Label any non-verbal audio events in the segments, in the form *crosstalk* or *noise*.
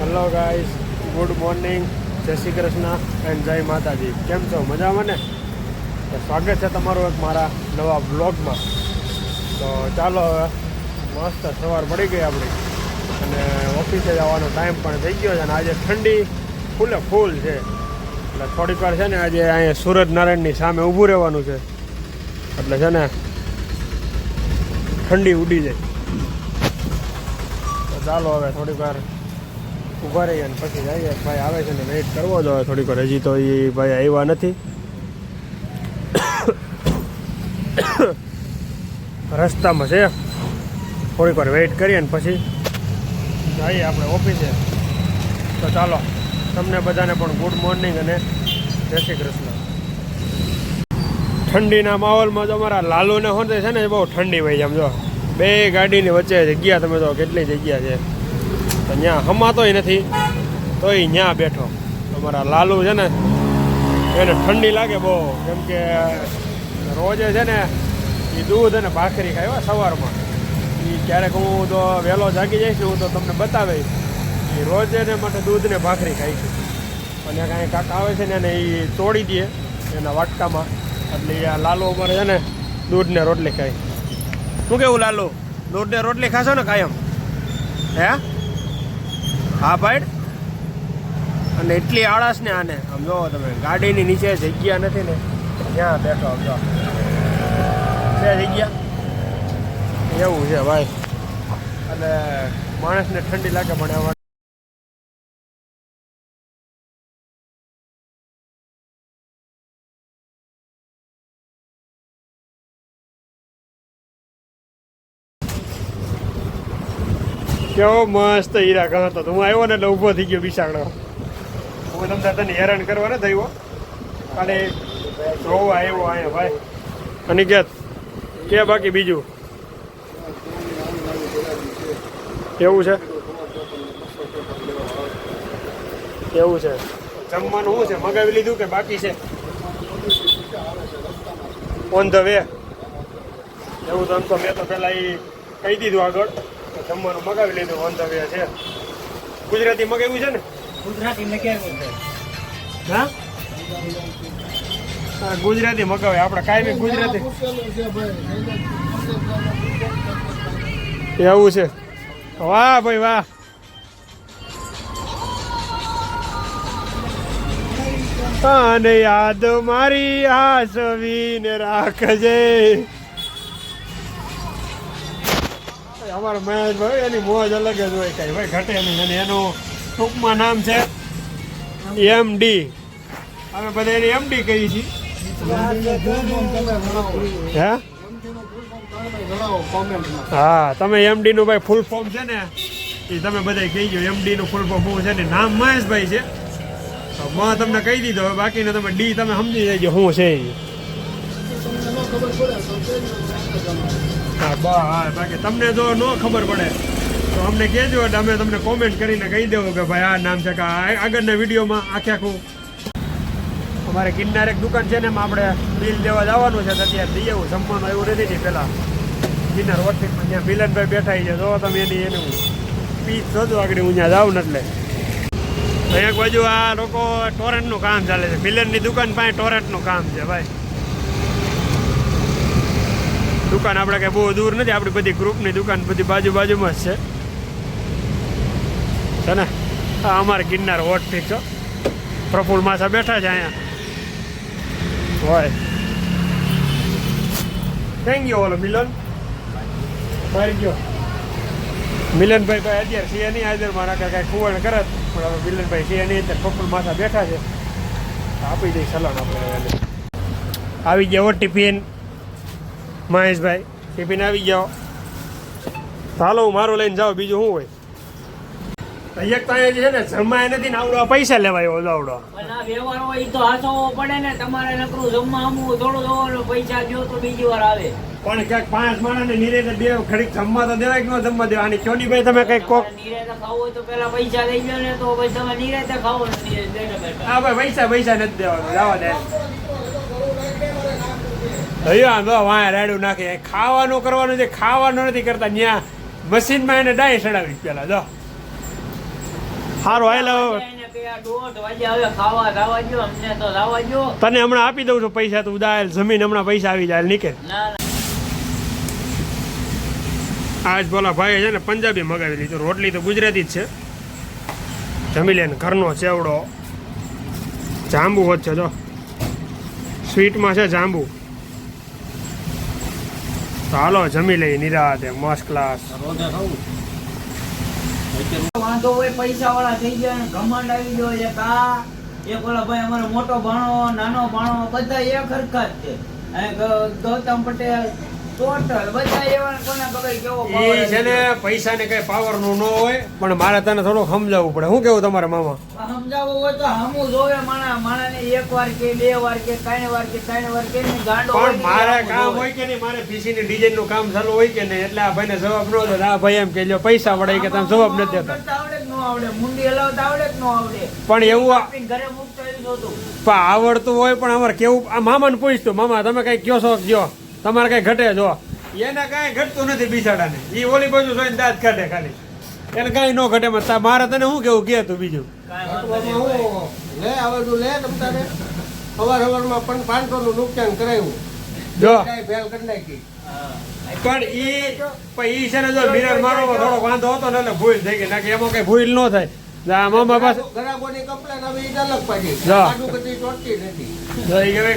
Hello guys good morning જય Shri Krishna and જય માતાજી. કેમ છો? મજામાં ને? તો સ્વાગત છે તમારું એક મારા નવા બ્લોગમાં તો ચાલો હવે મસ્ત સવાર પડી ગઈ આપણી. અને ઓફિસે જવાનો ટાઈમ પણ થઈ ગયો છે અને આજે ઠંડી ફૂલે ફૂલ છે. એટલે થોડીક વાર છે ને આજે અહીંયા સૂરજનારાયણની સામે ઊભું રહેવાનું છે. એટલે છે ને ઠંડી ઉડી જાય. તો ચાલો હવે થોડીક વાર ઊભા રહીએ અને પછી જઈએ. ભાઈ આવે છે ને વેઇટ કરવો જ હવે થોડીક વાર. હજી તો એ ભાઈ આવ્યા નથી. રસ્તામાં છે. થોડીક વાર વેઇટ કરીએ ને પછી જઈએ આપણે ઓફિસે. તો ચાલો, તમને બધાને પણ ગુડ મોર્નિંગ અને જય શ્રી કૃષ્ણ. ઠંડીના માહોલમાં તો અમારા લાલુને હોતે છે ને બહુ ઠંડી ભાઈ આમ જો બે ગાડીની વચ્ચે જગ્યા, તમે તો કેટલી જગ્યા છે. તો ત્યાં હમાતોય નથી, તોય ત્યાં બેઠો. અમારા લાલુ છે ને, એને ઠંડી લાગે બહુ. કેમ કે રોજે છે ને એ દૂધ અને ભાખરી ખાય સવારમાં. એ ક્યારેક હું તો વહેલો જાગી જઈશ, હું તો તમને બતાવીશ. એ રોજ એને માટે દૂધ ને ભાખરી ખાય છે. અને કાંઈ કાંક આવે છે ને, એને એ તોડી દે, એના વાટકામાં. એટલે આ લાલુ અમારે છે ને, દૂધ ને રોટલી ખાય. શું કેવું લાલુ? દૂધ ને રોટલી ખાશો ને કાયમ? હે? હા ભાઈ. અને એટલી આળસ ને આને. આમ જોવો તમે ગાડીની નીચે જગ્યા નથી ને, ત્યાં બેઠો આમ જો. બે જગ્યા. એવું છે ભાઈ. અને માણસને ઠંડી લાગે પણ કેવો મસ્ત હીરા ગણતો હું આવ્યો ને એટલે ઊભો થઈ ગયો બિસાડો હું તમને તને હેરાન કરવા ને થયો ખાલી જોવા આવ્યો અહીંયા ભાઈ. અને કે બાકી બીજું? કેવું છે? કેવું છે? જમવાનું શું છે? મગાવી લીધું કે બાકી છે? ઓન ધ વે એવું તો તો મેં તો પહેલાં એ કહી દીધું આગળ. જમવાનું મગાવી લીધું ઓન ધ વે છે. ગુજરાતી મગાવ્યું છે ને? ગુજરાતી મગાવ્યું છે. હા? હા, ગુજરાતી મગાવે. આપણે બી ગુજરાતી. એવું છે. વાહ ભાઈ વાહ. અને યાદ મારી આસવીને રાખજે. અમારા મહેશભાઈ એની મોજ અલગ જ હોય કઈ. ભાઈ, ઘટે નહીં. અને એનું ટૂંકમાં નામ છે એમડી અમે બધા એને એમડી કહીએ છીએ. હે? હા, તમે એમડી નું ભાઈ ફૂલ ફોર્મ છે ને, એ તમે બધા કહી ગયો એમડી નું ફૂલ ફોર્મ શું છે ને, નામ મહેશભાઈ છે. તો મ તમને કહી દીધો, હવે બાકીનું તમે ડી તમે સમજી જજો શું છે હા બા હા, બાકી તમને જો ન ખબર પડે, તો અમને કહેજો એટલે અમે તમને કોમેન્ટ કરીને કહી દેવું કે ભાઈ આ નામ છે કે આગળના વિડીયોમાં આખે આખું. અમારે કિન્નાર એક દુકાન છે ને એમાં આપણે બિલ દેવા જવાનું છે અત્યારે દઈએ હું જમવાનું એવું નથી નહીં પહેલાં કિન્નાર વોટિંગમાં ત્યાં મિલનભાઈ બેઠા છે, જો તમે એની એનું પીસ જોજો આગળ, હું ત્યાં જાઉં ને એટલે. એક બાજુ આ લોકો ટોરેન્ટનું કામ ચાલે છે. મિલનની દુકાન પાસે ટોરેન્ટનું કામ છે, ભાઈ. દુકાન આપણે કઈ બહુ દૂર નથી, આપણી બધી ગ્રુપની દુકાન બધી બાજુ બાજુમાં જ છે. છે ને? આ અમારે ગિરનાર હોટ વોટ છો. પ્રફુલ માસા બેઠા છે અહીંયા. હોય. થેન્ક યુ ઓલો મિલન? મારી ગયો. મિલનભાઈ ભાઈ અત્યારે છે નહીં હાજર મારા કાંઈ કુવણ કરે પણ હવે મિલનભાઈ સિંહ નહીં, અત્યારે પ્રફુલ માસા બેઠા છે. આપી દઈ સલામ આપણે આવી ગયા હો ટિફિન મહેશભાઈ ટિફિન આવી જાઓ ચાલો હું મારું લઈને જાઓ બીજું શું હોય? એક છે ને જમાય નથી ને આવડો પૈસા લેવાય ઓલો આવડો. વ્યવહાર હોય તો હાચવવો પડે ને તમારે નકરું જમવા થોડું જોવાનું પૈસા દ્યો તો બીજી વાર આવે. પણ ક્યાંક પાંચ માણસને નીરે બે ઘડીક જમવા તો દેવાય કે ન જમવા દેવા અને ચોની ભાઈ તમે કંઈક કોક તમારે ખાવું હોય તો પેલા પૈસા લઈ લો ને તો પછી તમે નિરાંતે ખાવો ને. હા ભાઈ પૈસા પૈસા નથી દેવાનું જવા દે અહીંયા તો વાય રાડું નાખે. ખાવાનું કરવાનું છે, ખાવાનું નથી કરતા. ત્યાં મશીનમાં એને ડાય ચડાવી પેલા, જો. સારું હાલ. તને હમણાં આપી દઉં છું પૈસા, તું દાલ જમીન હમણાં પૈસા આવી જાય, નીકળે. આજ બોલા ભાઈ છે ને પંજાબી મગાવી લીધું. રોટલી તો ગુજરાતી જ છે. જમી લે ઘરનો ચેવડો. જાંબુ છે, જો. સ્વીટમાં છે જાંબુ. તો હાલો, જમી લઈ નિરાતે. મસ્ત ક્લાસ વાંધો હોય પૈસા વાળા થઈ ગયા ઘમંડ આવી ગયો એક કા એક ઓલા ભાઈ અમારો મોટો ભાણો, નાનો ભાણો, બધા એક હરકત છે. ગૌતમ પટેલ ટોટલ બધા એવા કોને ખબર કેવો power છે ને પૈસા ને કઈ પાવરનું ન હોય પણ મારે તને થોડું સમજાવવું પડે. શું કેવું તમારા મામા? સમજાવવું હોય તો હમું જોવે માણા માણાને એક વાર કે બે વાર કે ત્રણ વાર કે ત્રણ વાર કે ગાંડો પણ મારે કામ હોય કે નહીં મારે પીસી ની ડિઝાઇનનું કામ ચાલુ હોય કે નહીં એટલે આ ભાઈને જવાબ ન દો. આ ભાઈ એમ કે પૈસા વળે કે તમે જવાબ નથી દેતા. આવડે કે ન આવડે? મુંડી હલાવતા આવડે કે ન આવડે? પણ એવું ઘરે મૂકતો એવું નહોતું. પણ આવડતું હોય પણ અમારે કેવું આ મામાને પૂછતું મામા તમે કઈ કયો છો? તમારે કઈ ઘટે જો. એને કઈ ઘટતું નથી બિચાડાને એ ઓલી બાજુ જોઈને દાંત કાઢે ખાલી. એને કઈ ન ઘટે મારે તને શું કેવું? કે તું બીજું? લે હવે તું લે તમ તારે. સવાર સવારમાં પણ પાંચસો નું નુકસાન કરાયું. જો. ભેલ કરી નાખી. પણ ઈ પણ ઈ છે ને જો મિરર મારો થોડો વાંધો હતો ને એટલે ભૂલ થઈ ગઈ. નાખી એમાં કઈ ભૂલ ન થાય.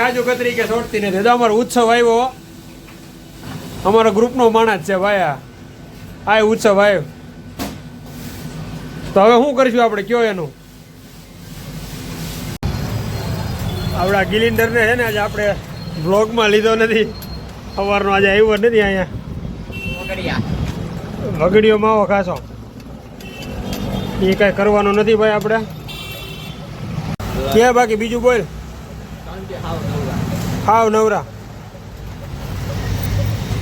કાજુ કતરી કે છોડતી નથી. અમારો ઉત્સવ આવ્યો. અમારો ગ્રુપનો માણસ છે ભાઈ આ આ ઉત્સવ આવ્યો તો હવે શું કરીશું આપણે? કયો એનું? આપણા ગિલિન્ડરને છે ને આજે આપણે બ્લોગમાં લીધો નથી. સવારનો આજે આવ્યો નથી અહીંયા. વગડીઓ માવો ખાશો. એ કાંઈ કરવાનું નથી ભાઈ આપણે. ક્યાં બાકી બીજું બોલ. હાવ નવરા.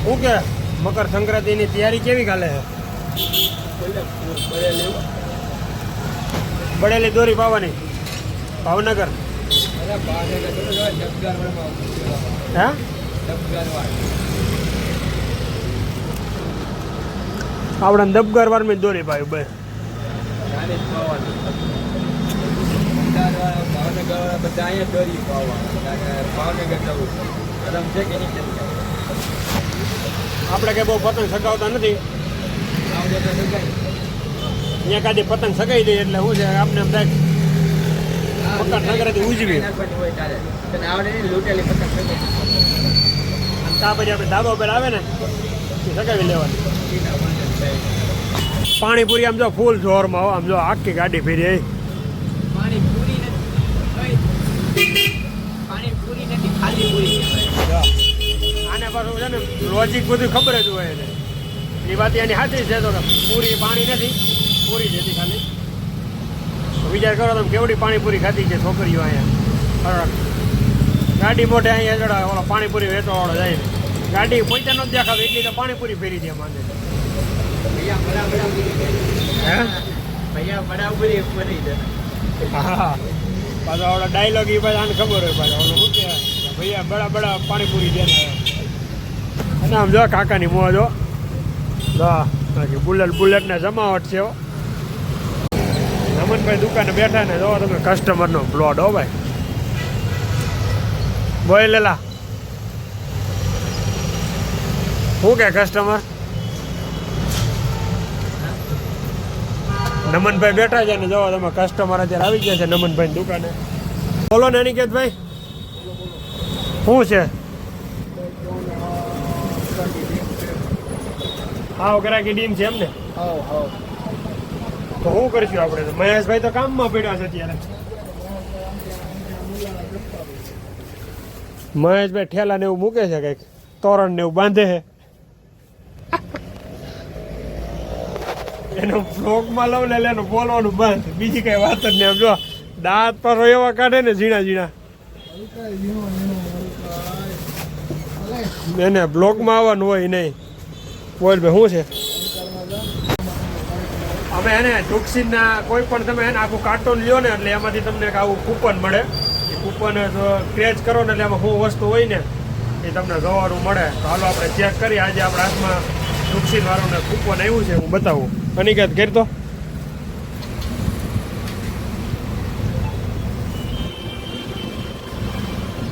શું કે મકર સંક્રાંતિની તૈયારી કેવી ચાલે છે બળેલી દોરી પાવાની, ભાવનગર? હે? આપણે દબગર વાર મેં દોરી પાવી ભાઈ આપણે કંઈ બહુ પતંગ સગાવતા નથી. અહીંયા કાદી પતંગ સગાઈ દઈએ એટલે શું છે આપણે એમ થાય મકર સંક્રાંતિ ઉજવી અને તા પછી આપણે ધાબા ઉપર આવે ને સગાવી લેવાની. પાણીપુરી આમ જો ફૂલ જોરમાં આમ જો આખી ગાડી ફેરી એ પાણી પૂરી નથી પાણી પૂરી નથી ખાલી પૂરી કહેવાય. આને પાછું છે ને લોજિક બધું ખબર જ હોય એને. એ વાત એની સાચી છે તો પૂરી પાણી નથી પૂરી જ હતી ખાલી. વિચાર કરો તમે કેવડી પાણીપુરી ખાધી છે છોકરીઓ અહીંયા. ગાડી મોઢે અહીંયા જડા ઓલો પાણીપુરી વેચવા વાળો જાય. ગાડી પૈસા નથી દેખાવે એટલી તો પાણીપુરી ફેરી દે. હે? પાછો ઓલો ડાયલોગ એ પાછા આને ખબર હોય પાછા. ઓલો શું કે ભૈયા બડા બડા પાણીપુરી દે ને અને આમ જો કાકાની મોં જો. બાકી બુલેટ બુલેટ ને જમાવટ છે રમનભાઈ દુકાને બેઠા ને જો તમે કસ્ટમરનો બ્લોડ હો ભાઈ. બોય લેલા શું કે કસ્ટમર નમનભાઈ બેઠા છે ને જો તમે કસ્ટમર અત્યારે આવી ગયા છે નમનભાઈ દુકાને. બોલો ને અનિકેતભાઈ શું છે? હા ગ્રાહકી ડીમ છે એમ ને હાવ હાવ તો શું કરીશું આપણે તો? મહેશભાઈ તો કામમાં પડ્યા છે અત્યારે. મહેશભાઈ ઠેલા ને એવું મૂકે છે કંઈક? તોરણ ને એવું બાંધે છે? એનો બ્લોગમાં લવ લે એનું બોલવાનું બંધ. બીજી કઈ વાત જ નહીં. આમ જો દાંત પર એવા કાઢે ને ઝીણા ઝીણા એને બ્લોગમાં આવવાનું હોય નહીં. બોલ ભાઈ, શું છે? અમે એને ટુકસીના કોઈ પણ તમે એને આખું કાર્ટૂન લ્યો ને એટલે એમાંથી તમને આવું કૂપન મળે. એ કૂપન ક્રેચ કરો ને એટલે એમાં શું વસ્તુ હોય ને, એ તમને જોવાનું મળે. તો હાલો આપણે ચેક કરીએ. આજે આપણા હાથમાં ટોક્સિન વાળું કૂપન આવ્યું છે, હું બતાવું. અનિકેત કરતો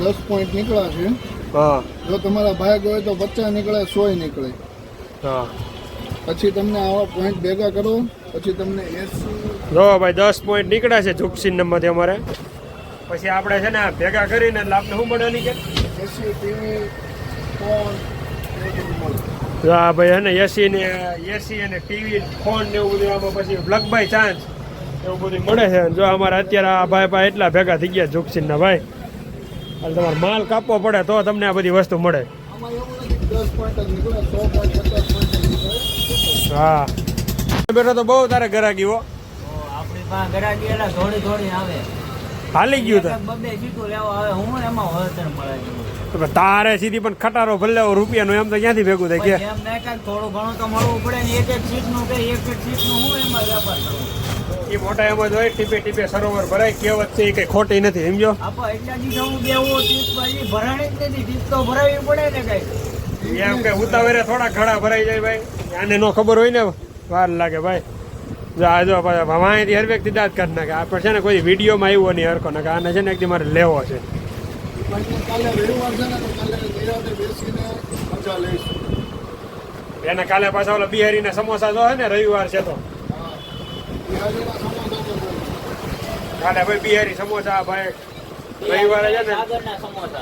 દસ પોઈન્ટ નીકળ્યા છે. હા. જો તમારા ભાગ હોય તો પચાસ નીકળે સોય નીકળે. હા. પછી તમને આવા પોઈન્ટ ભેગા કરો પછી તમને એસી જો ભાઈ દસ પોઈન્ટ નીકળ્યા છે ઝુકસીન નંબરથી અમારે. પછી આપણે છે ને ભેગા કરીને એટલે આપણે શું મળે કે? એસી ટીવી ફોન આ ભાઈ હે ને એસી ને એસી અને ટીવી ફોન ને એવું બધું આમાં પછી લગ બાય ચાન્સ એવું બધું મળે છે. જો અમારે અત્યારે આ ભાઈ ભાઈ એટલા ભેગા થઈ ગયા ઝુકસીનના ભાઈ. એટલે તમારે માલ કાપવો પડે તો તમને આ બધી વસ્તુ મળે. હા. બેઠો તો બહુ તારે ગરાગી હો. હાલી ગયું તો. સીટું તારે સીધી પણ ખટારો ભલે રૂપિયાનો એમ તો ક્યાંથી ભેગું થાય? કે. થોડું ઘણું તો મળવું પડે ને એક એક સીટનું કે એક એક સીટનું હું એમાં વેપાર એ મોટા એમ જ હોય ટીપે ટીપે સરોવર ભરાય કહેવત છે એ કઈ ખોટી નથી સમજો? કઈ. એમ કે ઉતાવળે થોડા ઘણા ભરાઈ જાય ભાઈ. આને નો ખબર હોય ને વાર લાગે ભાઈ. જો આ જો પાછા માહિતી હર વ્યક્તિ દાદ કરી નાખે. આપણે છે ને કોઈ વિડીયોમાં આવ્યો નહીં નાખે આને છે ને એકથી મારે લેવો છે. પછી કાલે રવિવાર છે ને તો કાલે નિરાતે બેસીને મજા લઈશું. એને કાલે પાછા ઓલા બિહારીના સમોસા જો ને રવિવાર છે તો હા બિહારીના સમોસા તો બહુ. કાલે ભાઈ બિહારી સમોસા ભાઈ. રવિવારે છે ને?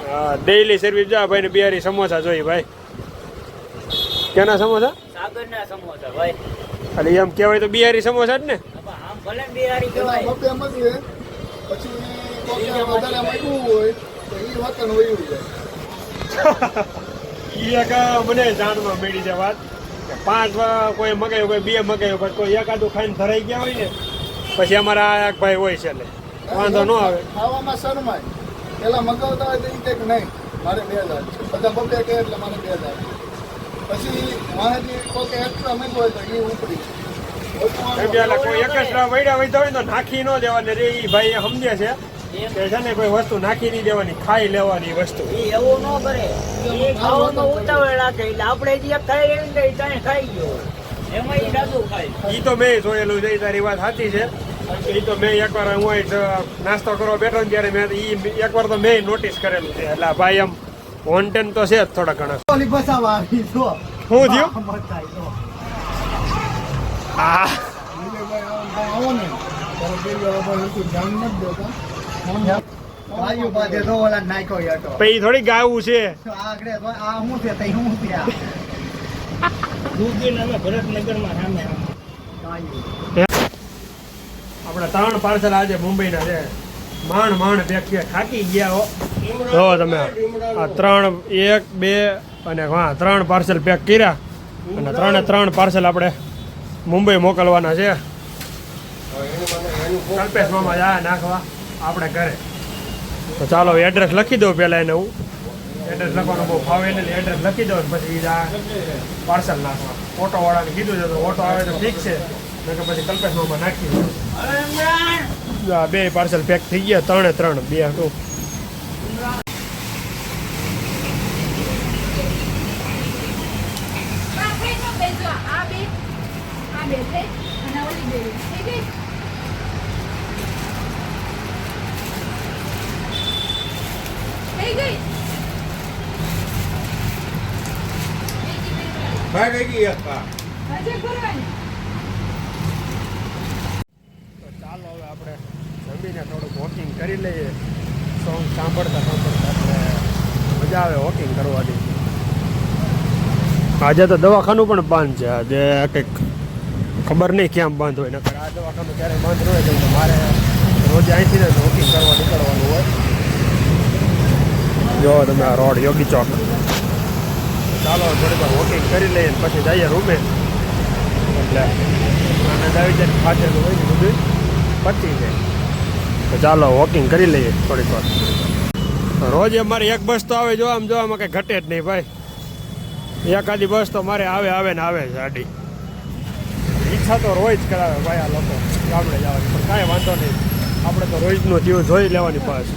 હા ડેઈલી સર્વિસ જા ભાઈ ને બિહારી સમોસા જોઈ ભાઈ. કેના સમોસા? સાગરના સમોસા ભાઈ. એટલે એમ કહેવાય તો બિહારી સમોસા જ ને? આમ ભલે ને બિહારી કહેવાય. પછી *laughs* મને જાણવા મળી છે વાત. પાંચ કોઈ મગાયું કોઈ બે મગાયું પછી કોઈ એકાદું ખાઈને ભરાઈ ગયા હોય ને પછી અમારા એક ભાઈ હોય છે એટલે. વાંધો ન આવે. ખાવામાં શરમાય. પેલા મગાવતા હોય તો એ કંઈક નહીં મારે બે હજાર છે. બધા બબે કહે એટલે મારે બે હજાર પછી માહિતી કોકે એક્સ્ટ્રા મૂક્યો હોય તો એ ઉપડી કોઈ એક વૈડા વૈધા હોય તો નાખી ન દેવાની રે એ ભાઈ સમજે છે. કે છે ને કોઈ વસ્તુ નાખી નહીં દેવાની ખાઈ લેવાની વસ્તુ. એ એવું ન કરે. એ ખાવામાં ઉતાવળ રાખે એટલે આપણે જે ખાઈ લેવી ને ત્યાં ખાઈ ગયો. એમાં એ ખાય. તો મેં જોયેલું છે તારી વાત સાચી છે. એ ઈ તો મેં એકવાર હું અહીં નાસ્તો કરવા બેઠો ને ત્યારે મેં ઈ એકવાર તો મેં નોટિસ કરેલું છે. એટલે ભાઈ એમ વોન્ટેન તો છે જ થોડા ઘણા. બસાવા આવી જો. શું થયું? હા આવો ને. ધ્યાન નથી દેતા. થોડી ગાવું છે. છે છે આપણે ત્રણ પાર્સલ આજે મુંબઈના છે. માંડ માંડ પેક છે. થાકી ગયા હો. જો તમે આ ત્રણ એક બે અને હા ત્રણ પાર્સલ પેક કર્યા. અને ત્રણે ત્રણ પાર્સલ આપણે મુંબઈ મોકલવાના છે. કલ્પેશ મામા જા નાખવા. આપણે ઘરે. તો ચાલો એડ્રેસ લખી દઉં પહેલાં એને હું. એડ્રેસ લખવાનું બહુ ફાવે નહીં એડ્રેસ લખી દઉં ને પછી આ પાર્સલ નાખવા ઓટોવાળાને કીધું છે તો ઓટો આવે તો ઠીક છે નકર પછી કલ્પેશ મામા નાખી દઉં આ બે પાર્સલ પેક થઈ ગયા ત્રણે ત્રણ બે હતું આ બે આ બે આ બે થઈ અને ઓલી બે થઈ ગઈ થઈ ગઈ ભાઈ ગઈ એક કા તો ચાલો હવે આપણે જમીને થોડુંક વોકિંગ કરી લઈએ. સોંગ સાંભળતા સાંભળતા આપણે મજા આવે વોકિંગ કરવાની. આજે તો દવાખાનું પણ બંધ છે. આજે કંઈક ખબર નહીં ક્યાં બંધ હોય. નકર આ દવાખાનું ક્યારે બંધ ન હોય કેમ કે મારે રોજ અહીંથી જ વોકિંગ કરવા નીકળવાનું હોય. જો તમે આ રોડ યોગી ચોક. ચાલો થોડીક વોકિંગ કરી લઈએ પછી જઈએ રૂમે. એટલે આનંદ આવી જાય ફાટેલું હોય ને બધું. પતી જાય. તો ચાલો વોકિંગ કરી લઈએ થોડીક વાર. રોજ અમારે એક બસ તો આવે જો આમ જો કંઈ ઘટે જ નહીં ભાઈ. એકાદી બસ તો મારે આવે આવે ને આવે ગાડી ઈચ્છા તો રોજ કરાવે ભાઈ આ લોકો, ગામડે જવાની. પણ કાંઈ વાંધો નહીં. આપણે તો રોજનું જીવ જોઈ લેવાની પાસ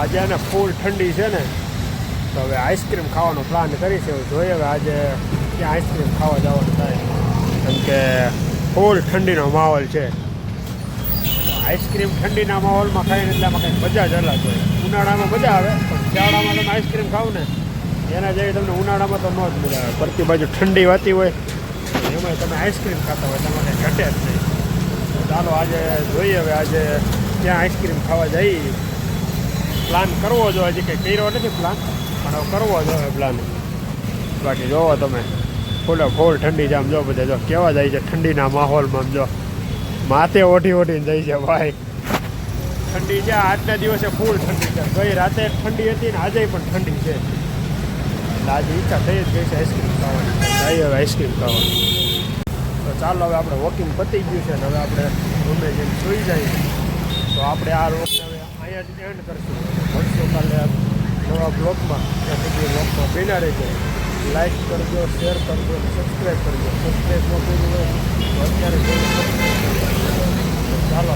આજે એને ફૂલ ઠંડી છે ને. તો હવે આઈસ્ક્રીમ ખાવાનો પ્લાન કરી છે. જોઈએ હવે આજે ક્યાં આઈસ્ક્રીમ ખાવા જવાનું થાય. કેમ કે ફૂલ ઠંડીનો માહોલ છે. આઈસ્ક્રીમ ઠંડીના માહોલમાં ખાઈને એટલે આમાં કંઈક મજા જ અલગ હોય. ઉનાળામાં મજા આવે, પણ શિયાળામાં તમે આઈસ્ક્રીમ ખાવ ને, એના જેવી તમને ઉનાળામાં તો ન જ મજા આવે. પરતી બાજુ ઠંડી વાતી હોય એમાં તમે આઈસ્ક્રીમ ખાતા હોય તમારે ઘટે જ નહીં. ચાલો આજે જોઈએ હવે આજે ક્યાં આઈસ્ક્રીમ ખાવા જઈ. પ્લાન કરવો જો હજી કંઈ કર્યો નથી પ્લાન પણ કરવો જોઈએ પ્લાન બાકી જોવો તમે. ફૂલે ફૂલ ઠંડી આમ જો બધા જો. કેવા જાય છે ઠંડીના માહોલમાં જો. માથે ઓઢી ઓઢીને જાય છે ભાઈ. ઠંડી છે, આજના દિવસે ફૂલ ઠંડી છે. ગઈ રાતે ઠંડી હતી ને આજે પણ ઠંડી છે. એટલે આજે ઈચ્છા થઈ જ ગઈ છે આઈસ્ક્રીમ ખાવાની. જઈએ હવે આઈસ્ક્રીમ ખાવાની. તો ચાલો હવે આપણે વોકિંગ પતી ગયું છે ને હવે આપણે રૂમે જઈને સુઈ જઈએ. તો આપણે આ રોડ હવે અહીંયાથી એન્ડ કરશું. મળશું કાલે. નવા બ્લોગમાં ત્યાં સુધી બ્લોગમાં બેના રહેજો. લાઇક કરજો શેર કરજો સબસ્ક્રાઈબ કરજો. સબસ્ક્રાઈબ ન કર્યું અત્યારે ચાલો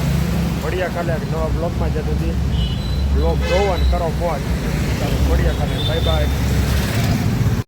મળ્યા કાલે નવા બ્લોગમાં. જ્યાં સુધી બ્લોગ જોવો અને કરો મોજ. ચાલો મળ્યા કાલે. Bye bye